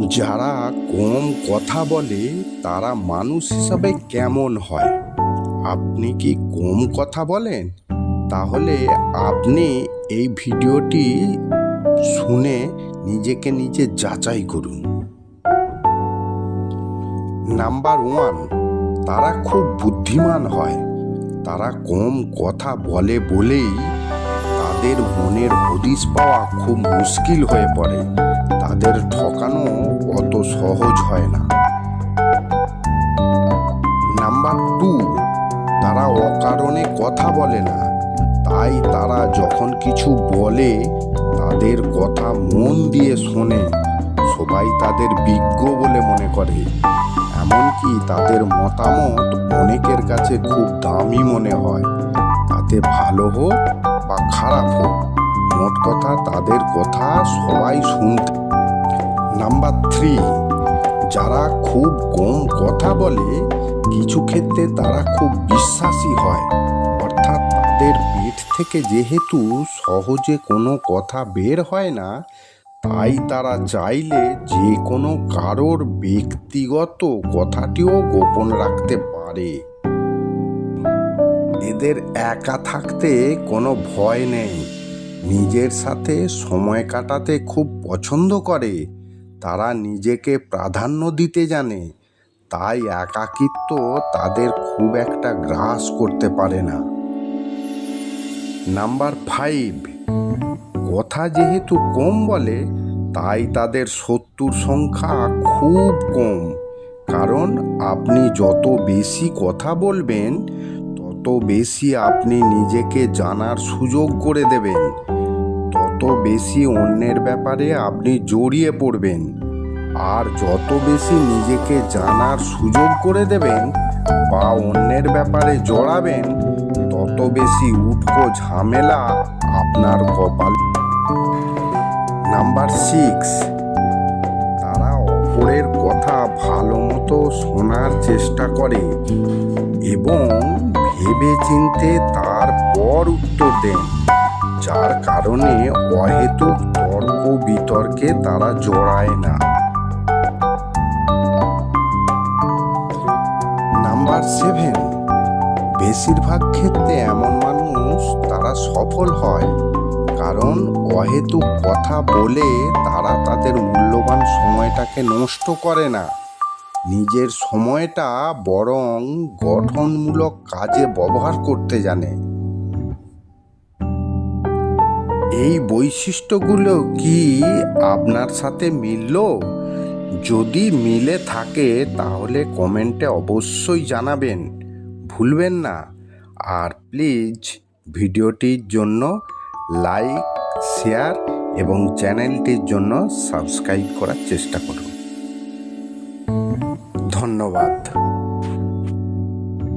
যারা কম কথা বলে, তারা মানুষ হিসাবে কেমন হয়? আপনি কি কম কথা বলেন? তাহলে আপনি এই ভিডিওটি শুনে নিজেকে নিজে যাচাই করুন। নাম্বার ওয়ান, তারা খুব বুদ্ধিমান হয়। তারা কম কথা বলে বলেই তাদের মনের হদিস পাওয়া খুব মুশকিল হয়ে পড়ে। তাদের ঠকানো অত সহজ হয় না। নাম্বার টু, তারা অকারণে কথা বলে না। তাই তারা যখন কিছু বলে, তাদের কথা মন দিয়ে শোনে। সবাই তাদের বিজ্ঞ বলে মনে করে। এমনকি তাদের মতামত অনেকের কাছে খুব দামি মনে হয়। তাতে ভালো হোক বা খারাপ হোক, মোট কথা তাদের কথা সবাই শুনতে নাম্বার থ্রি যারা খুব কম কথা বলে, কিছু ক্ষেত্রে তারা খুব বিশ্বাসী হয়। অর্থাৎ তাদের পেট থেকে যেহেতু সহজে কোনো কথা বের হয় না, তাই তারা চাইলে যে কোনো কারোর ব্যক্তিগত কথাটিও গোপন রাখতে পারে। এদের একা থাকতে কোনো ভয় নেই। নিজের সাথে সময় কাটাতে খুব পছন্দ করে। তারা নিজেকে প্রাধান্য দিতে জানে, তাই একাকিত্ব তাদের খুব একটা গ্রাস করতে পারে না। নাম্বার ফাইভ, কথা যেহেতু কম বলে, তাই তাদের শত্রুর সংখ্যা খুব কম। কারণ আপনি যত বেশি কথা বলবেন, তত বেশি আপনি নিজেকে জানার সুযোগ করে দেবেন। তত বেশি অন্যের ব্যাপারে আপনি জড়িয়ে পড়বেন আর যত বেশি নিজেকে জানার সুযোগ করে দেবেন বা অন্যের ব্যাপারে জড়াবেন, তত বেশি উটকো ঝামেলা আপনার কপাল। নাম্বার সিক্স, তারা অপরের কথা ভালো মতো শোনার চেষ্টা করে এবং ভেবে চিনতে তারপর উত্তর দেন। যার কারণে অহেতুক তর্ক বিতর্কে তারা জড়ায় না। নাম্বার সেভেন, বেশিরভাগ ক্ষেত্রে এমন মানুষ তারা সফল হয় কারণ অহেতুক কথা বলে তারা তাদের মূল্যবান সময়টাকে নষ্ট করে না। নিজের সময়টা বরং গঠনমূলক কাজে ব্যবহার করতে জানে। এই বৈশিষ্ট্যগুলো কি আপনার সাথে মিলল? যদি মিলে থাকে, তাহলে কমেন্টে অবশ্যই জানাবেন। ভুলবেন না। আর প্লিজ ভিডিওটির জন্য লাইক, শেয়ার এবং চ্যানেলটির জন্য সাবস্ক্রাইব করার চেষ্টা করুন। ধন্যবাদ।